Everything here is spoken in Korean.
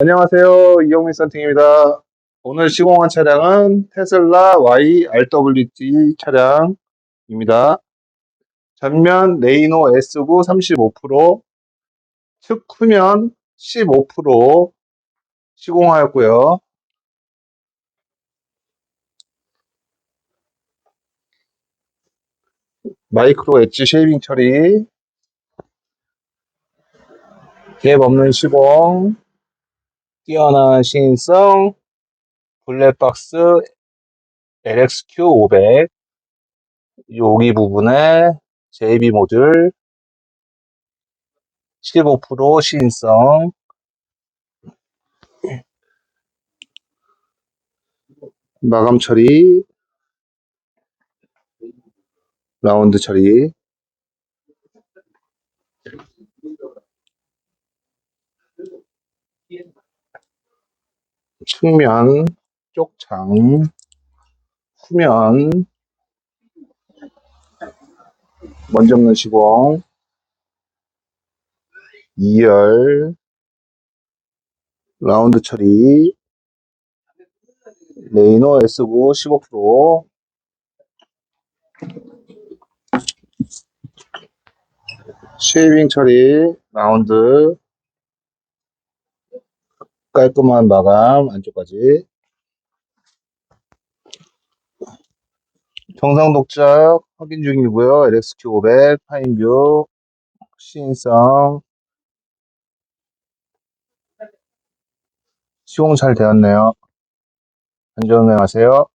안녕하세요. 이영민 썬팅입니다. 오늘 시공한 차량은 테슬라 YRWD 차량입니다. 전면 레이노 S9 35%, 측 후면 15% 시공하였고요. 마이크로 엣지 쉐이빙 처리, 갭 없는 시공, 뛰어난 시인성, 블랙박스 LXQ500 여기 부분에 JB 모듈 15% 시인성. 마감 처리. 라운드 처리 측면 쪽장 후면 먼지 없는 시공 2열 라운드 처리 레이노 S9 15% 쉐이빙 처리 라운드 깔끔한 마감 안쪽까지. 정상 독작 확인 중이고요. LXQ500 파인뷰 시인성. 시공 잘 되었네요. 안전 운행하세요